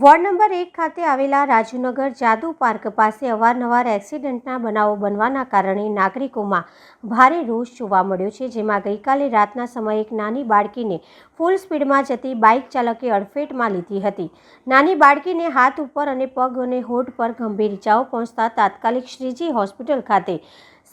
Ward number એક ખાતે આવેલા રાજુનગર જાદુ પાર્ક પાસે અવારનવાર એક્સિડન્ટના બનાવો બનવાના કારણે નાગરિકોમાં ભારે રોષ જોવા મળ્યો છે, જેમાં ગઈકાલે રાતના સમયે એક નાની બાળકીને ફૂલ સ્પીડમાં જતી બાઇક ચાલકે અડફેટમાં લીધી હતી. નાની બાળકીને હાથ ઉપર અને પગ અને હોઠ પર ગંભીર ઇજાઓ પહોંચતા તાત્કાલિક શ્રીજી હોસ્પિટલ ખાતે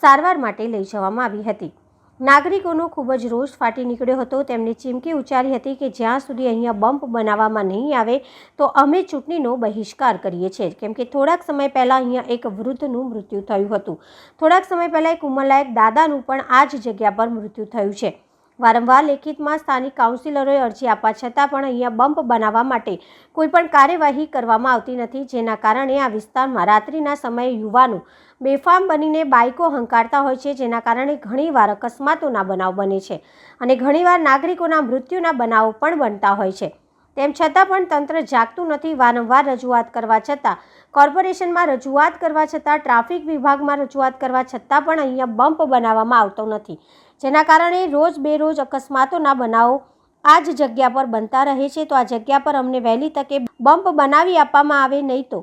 સારવાર માટે લઈ જવામાં આવી હતી. નાગરિકોનો ખૂબ જ રોષ ફાટી નીકળ્યો હતો. તેમણે ચીમકી ઉચ્ચારી હતી કે જ્યાં સુધી અહીંયા બમ્પ બનાવવામાં નહીં આવે તો અમે ચૂંટણીનો બહિષ્કાર કરીએ છીએ. કેમ કે થોડાક સમય પહેલાં અહીંયા એક વૃદ્ધનું મૃત્યુ થયું હતું. થોડાક સમય પહેલાં એક ઉંમરલાયક દાદાનું પણ આ જ જગ્યા પર મૃત્યુ થયું છે. વારંવાર લેખિતમાં સ્થાનિક કાઉન્સિલરોએ અરજી આપવા છતાં પણ અહીંયા બમ્પ બનાવવા માટે કોઈપણ કાર્યવાહી કરવામાં આવતી નથી, જેના કારણે આ વિસ્તારમાં રાત્રિના સમયે યુવાનો બેફામ બનીને બાઇકો હંકારતા હોય છે, જેના કારણે ઘણીવાર અકસ્માતોના બનાવ બને છે અને ઘણીવાર નાગરિકોના મૃત્યુના બનાવો પણ બનતા હોય છે. તેમ છતાં પણ તંત્ર જાગતું નથી, વારંવાર રજૂઆત કરવા છતાં, કોર્પોરેશનમાં રજૂઆત કરવા છતાં, ટ્રાફિક વિભાગમાં રજૂઆત કરવા છતાં પણ અહીંયા બમ્પ બનાવવામાં આવતો નથી. જેના કારણે રોજ બેરોજ અકસ્માતોના બનાવો આ જ જગ્યા પર બનતા રહે છે. તો આ જગ્યા પર અમને વહેલી તકે બમ્પ બનાવી આપવામાં આવે, નહીં તો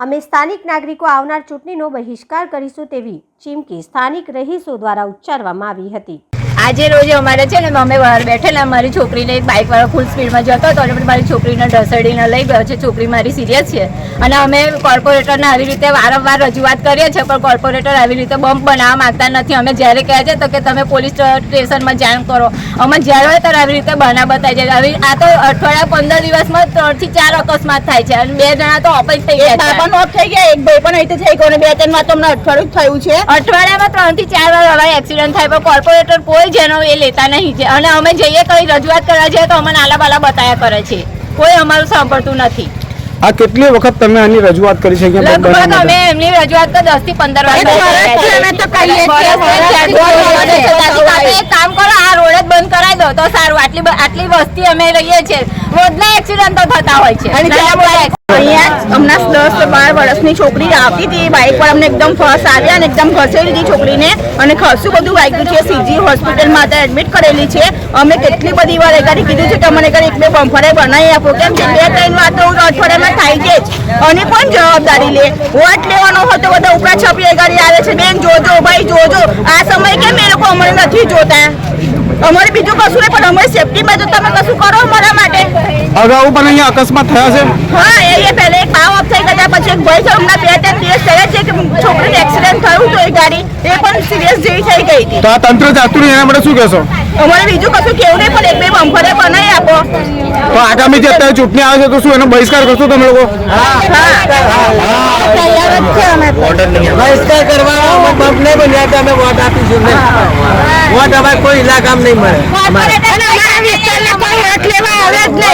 અમે સ્થાનિક નાગરિકો આવનાર ચૂંટણીનો બહિષ્કાર કરીશું તેવી ચીમકી સ્થાનિક રહીશો દ્વારા ઉચ્ચારવામાં આવી હતી. આજે રોજ અમારે છે ને અમે બહાર બેઠેલા મારી છોકરીને એક બાઇક વાળો ફૂલ સ્પીડમાં જતો હતો અને મારી છોકરીને ઢસડીને લઈ ગયો છે. છોકરી મારી સિરિયસ છે. અને અમે કોર્પોરેટરને આવી રીતે વારંવાર રજૂઆત કરીએ છીએ પણ કોર્પોરેટર આવી રીતે બમ્પ બનાવવા માંગતા નથી. અમે જ્યારે કહે છે તો કે તમે પોલીસ સ્ટેશનમાં જાણ કરો. અમે જ્યારે હોય ત્યારે આવી રીતે બના બતાવી છે આવી આ તો અઠવાડિયા પંદર દિવસમાં ત્રણથી ચાર અકસ્માત થાય છે. અને બે જણા તો ઓપરેટ થઈ ગયા બાપા ઓફ થઈ ગયા એક ભાઈ પણ અહીંથી થઈ ગયો અને બે ત્રણ વાર તો અમને અઠવાડિયું થયું છે. અઠવાડિયામાં ત્રણથી ચાર વાર અમારે એક્સિડન્ટ થાય પણ કોર્પોરેટર કોઈ જેનો એ લેતા નહીં છે. અને અમે જઈએ કઈ રજૂઆત કરવા જઈએ તો અમને આલા બાલા બતાયા કરે છે. કોઈ અમારું સાંભળતું નથી. આ કેટલી વખત તમે આની રજૂઆત કરી છે? અહીંયા લગભગ અમે એમની રજૂઆત તો દસથી પંદર વાર એ તો વર્ષ છે, અમે તો કહીએ છીએ. તમે એક કામ કરો આ રોડ જ બંધ કરાવી દો તો સારું. આટલી આટલી વસ્તી અમે રહીએ છીએ. રોજના તો થતા હોય છે અને નાના મોટા અહીંયા હમણાં દસ બાર વર્ષની છોકરી આવતી હતી. બાઇક પર અમને એકદમ ફર્સ્ટ આવ્યા અને એકદમ ઘસેડી દીધી છોકરીને. અને ખસું બધું વાગ્યું છે. સીજી હોસ્પિટલમાં અત્યારે એડમિટ કરેલી છે. અમે કેટલી બધી વાર એકાડી કીધું છે કે અમને એક બે બમ્ફરે બનાવી આપો. કેમ કે બે ત્રણ વાર તો અઠવાડિયામાં થાય છે. જ અને કોણ જવાબદારી લે? વોટ લેવાનો હતો બધા ઉપરા છપી એગાડી આવે છે. બેન જોજો ભાઈ જોજો. આ સમય કેમ એ લોકો અમને નથી જોતા? અમારે બીજું કશું નહીં પણ અમારી સેફટીમાં જો તમે કશું કરો અમારા માટે? અગાઉ પણ અહીંયા અકસ્માત થયા છે. હા એ એ પહેલે ઓફ થઈ ગયા પછી એક ભાઈ છે હમણાં બે ત્રણ દિવસ થયા છે કે છોકરીને એક્સિડન્ટ થયું હતું એ ગાડી એ પણ સિરિયસ જેવી થઈ ગઈ હતી. તો આ તંત્ર જાતું નહીં એના માટે શું કહેશો? અમારે બીજું કશું કેવું નહીં પણ એક બે બમ્પરે બનાવી આપો. તો આગામી જે અત્યારે ચૂંટણી આવે છે તો શું એનો બહિષ્કાર કરશો તમે લોકો? તૈયાર જ છે બહિષ્કાર કરવા બંપ નહીં બન્યા તો અમે વોટ આપીશું નહીં વોટ અમારે કોઈ ઇલાકામાં નહીં મળે અને અમારા વિસ્તારમાં કોઈ વોટ લેવા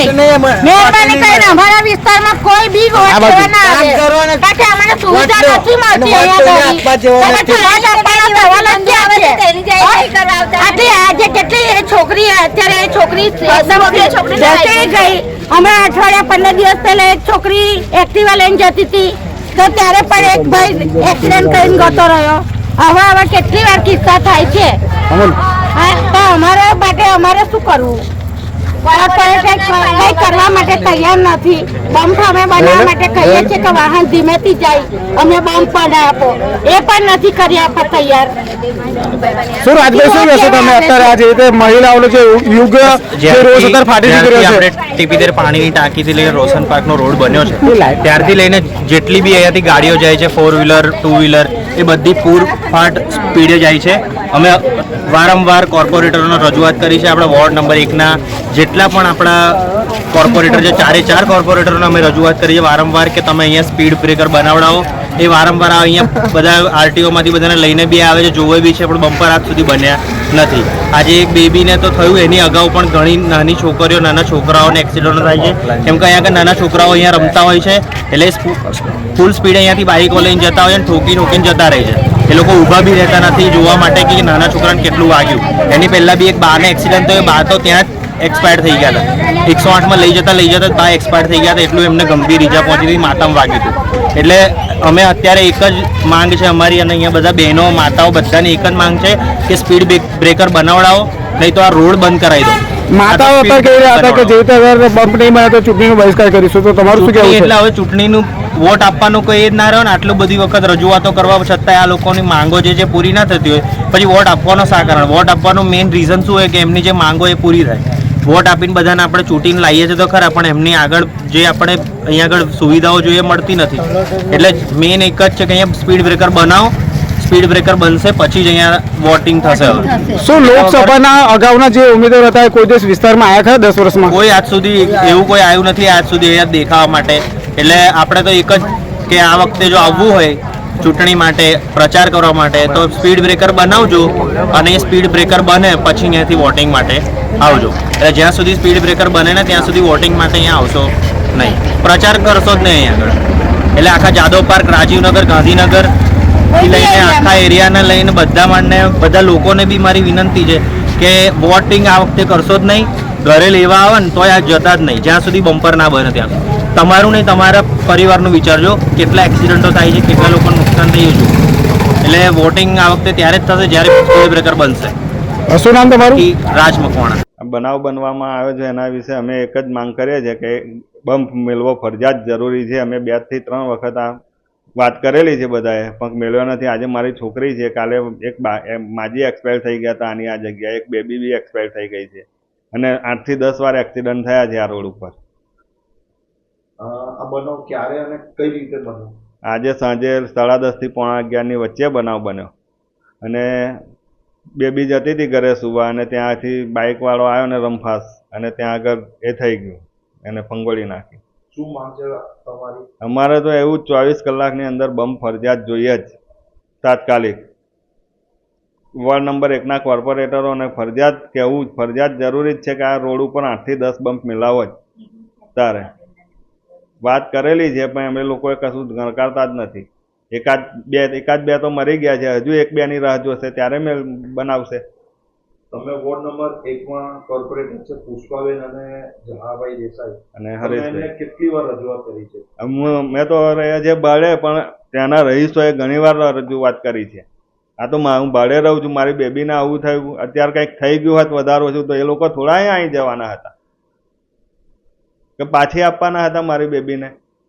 મળે. મહેરબાની કરીને અમારા વિસ્તારમાં કોઈ બી વોટ ના આવે. કારણ કે અમને સુવિધા નથી મળતી અહીંયા આજે કેટલી છોકરી અત્યારે છોકરી જતી ગઈ. હમણાં અઠવાડિયા પંદર દિવસ પહેલા એક છોકરી એક્ટિવા લઈને જતી હતી. તો ત્યારે પણ એક ભાઈ એક્સિડન્ટ કરીને ગતો રહ્યો. હવે હવે કેટલી વાર કિસ્સા થાય છે? હા, તો અમારા માટે અમારે શું કરવું? કંઈ કરવા માટે તૈયાર નથી. બમ્પ અમે બનાવવા માટે કહીએ છીએ કે વાહન ધીમેથી જાય. અમે બમ્પ બનાવી આપો. એ પણ નથી કરી આપવા તૈયાર. શું રાજભાઈ શું કહેશો તમે? અત્યારે આ જે રીતે મહિલાઓનો જે યુગ જે રોજ અત્યારે ફાટી નીકળ્યો આપણે ટીપીદેર પાણીની ટાંકીથી લઈને રોશન પાર્કનો રોડ બન્યો છે ત્યારથી લઈને જેટલી બી અહીંયાથી ગાડીઓ જાય છે ફોર વ્હીલર ટુ વ્હીલર એ બધી પૂર ફાટ સ્પીડે જાય છે. અમે વારંવાર કોર્પોરેટરોને રજૂઆત કરી છે, આપણા વોર્ડ નંબર એકના જેટલા પણ આપણા કોર્પોરેટર છે, ચારે ચાર કોર્પોરેટરોને અમે રજૂઆત કરી છે. વારંવાર કે તમે અહીંયા સ્પીડ બ્રેકર બનાવડાવો. એ વારંવાર આ અહીંયા બધા આરટીઓમાંથી બધાને લઈને બી આવે છે જોવે બી છે પણ બમ્પર આજ સુધી બન્યા નથી. આજે એક બેબીને તો થયું એની અગાઉ પણ ઘણી નાની છોકરીઓ નાના છોકરાઓને એક્સિડન્ટ થાય છે. કેમ કે અહીંયા નાના છોકરાઓ અહીંયા રમતા હોય છે એટલે ફૂલ સ્પીડ અહીંયાથી બાઇકો લઈને જતા હોય અને ઠોકી ઠોકીને જતા રહે છે. એ લોકો ઊભા બી રહેતા નથી જોવા માટે કે નાના છોકરાને કેટલું વાગ્યું. એની પહેલાં બી એક બારને એક્સિડન્ટ થયો બા તો ત્યાં જ એક્સપાયર થઈ ગયા હતા. એકસો આઠમાં લઈ જતા લઈ જતા બા એક્સપાયર થઈ ગયા હતા એટલું એમને ગંભીર ઈજા પહોંચી હતી માથામાં વાગ્યું હતું. એટલે અમે અત્યારે એક જ માંગ છે અમારી અને અહીંયા બધા બહેનો માતાઓ બધાની એક જ માંગ છે કે સ્પીડ બ્રેકર બનાવડાવો નહીં તો આ રોડ બંધ કરાવી દો. માતાઓ અત્યારે કહી રહ્યા હતા કે જે રીતે અગર નહીં મળે તો ચૂંટણીનો બહિષ્કાર કરીશું. તો તમારું શું કહેવું એટલે હવે ચૂંટણીનું વોટ આપવાનું કોઈ એ જ ના રહ્યો ને આટલું બધી વખત રજૂઆતો કરવા છતાંય આ લોકોની માંગો જે છે પૂરી ના થતી હોય. પછી વોટ આપવાનો શા કારણ? વોટ આપવાનું મેઇન રીઝન શું હોય કે એમની જે માંગો એ પૂરી થાય? વોટ આપીને બધાને આપણે ચૂંટીને લાવીએ છીએ તો ખરા પણ એમની આગળ જે આપણે અહીંયા આગળ સુવિધાઓ જોઈએ મળતી નથી. એટલે મેઇન એક જ છે કે અહીંયા સ્પીડ બ્રેકર બનાવો સ્પીડ બ્રેકર બનશે પછી જ અહીંયા વોટિંગ થશે. હવે શું લોકસભાના અગાઉના જે ઉમેદવાર હતા એ કોઈ દિવસ વિસ્તારમાં આવ્યા ખરા દસ વર્ષમાં? કોઈ આજ સુધી એવું કોઈ આવ્યું નથી આજ સુધી અહીંયા દેખાવા માટે. એટલે આપણે તો એક જ કે આ વખતે જો આવવું હોય ચૂંટણી માટે પ્રચાર કરવા માટે તો સ્પીડ બ્રેકર બનાવજો અને એ સ્પીડ બ્રેકર બને પછી અહીંયાથી વોટિંગ માટે આવજો. એટલે જ્યાં સુધી સ્પીડ બ્રેકર બને ને ત્યાં સુધી વોટિંગ માટે અહીંયા આવશો નહીં. પ્રચાર કરશો જ નહીં અહીંયા આગળ. એટલે આખા જાદવ પાર્ક રાજીવનગર ગાંધીનગર લઈને આખા એરિયાને લઈને બધા માણને બધા લોકોને બી મારી વિનંતી છે કે વોટિંગ આ વખતે કરશો જ નહીં. ઘરે લેવા આવે ને તોય આ જતા જ નહીં. જ્યાં સુધી બમ્પર ના બને ત્યાં તમારું નહીં તમારા પરિવારનું વિચારજો કેટલા એક્સિડન્ટો થાય છે કેટલા લોકોને નુકસાન થઈ છું. એટલે વોટિંગ આ વખતે ત્યારે જ થશે જ્યારે સ્પીડ બ્રેકર બનશે. શું નામ તમારું? રાજ મકવાણા. બનાવ બનવામાં આવ્યો છે એના વિશે અમે એક જ માંગ કરીએ છીએ કે બમ્પ મેળવો ફરજિયાત જરૂરી છે. અમે બેથી ત્રણ વખત આ વાત કરેલી છે બધાએ પણ મેળવ્યો નથી. આજે મારી છોકરી છે. કાલે એક બા એ માજી એક્સપાયર થઈ ગયા હતા. આની આ જગ્યાએ એક બેબી બી એક્સપાયર થઈ ગઈ છે. અને આઠથી દસ વાર એક્સિડન્ટ થયા છે આ રોડ ઉપર. આ બનો ક્યારે અને કઈ રીતે બન્યો? આજે સાંજે સાડા દસથી પોણા અગિયારની વચ્ચે બનાવ બન્યો. અને બેબી જતી હતી ઘરે સુવા અને ત્યાંથી બાઇકવાળો આવ્યો ને રમફાસ અને ત્યાં આગળ એ થઈ ગયું. એને ફંગોળી નાખી. શું માંગ છે તમારી? અમારે તો એવું જ ચોવીસ કલાકની અંદર બમ્પ ફરજિયાત જોઈએ જ. તાત્કાલિક. વોર્ડ નંબર એકના કોર્પોરેટરોને ફરજિયાત કહેવું ફરજિયાત જરૂરી જ છે કે આ રોડ ઉપર આઠથી દસ બમ્પ મિલાવો જ. તારે. વાત કરેલી છે પણ અમે લોકોએ કશું ગણકારતા જ નથી. એકાદ બે એકાદ બે તો મરી ગયા છે હજુ એક બેની રાહ જોશે ત્યારે મેં બનાવશે. તમે વોર્ડ નંબર એકમાં કોર્પોરેટર છે પુષ્પાબેન અને જહાભાઈ દેસાઈ. અને હરેશભાઈ. કેટલી વાર રજૂઆત કરી છે? મેં તો રહ્યા છે બાળે પણ ત્યાંના રહીશોએ ઘણી વાર રજૂઆત કરી છે. આ તો હું ભાડે રહું છું મારી બેબીને આવું થયું અત્યારે કંઈક થઈ ગયું હોત વધારો છું તો એ લોકો થોડા અહીં જવાના હતા. કે પાછી આપવાના હતા મારી બેબીને?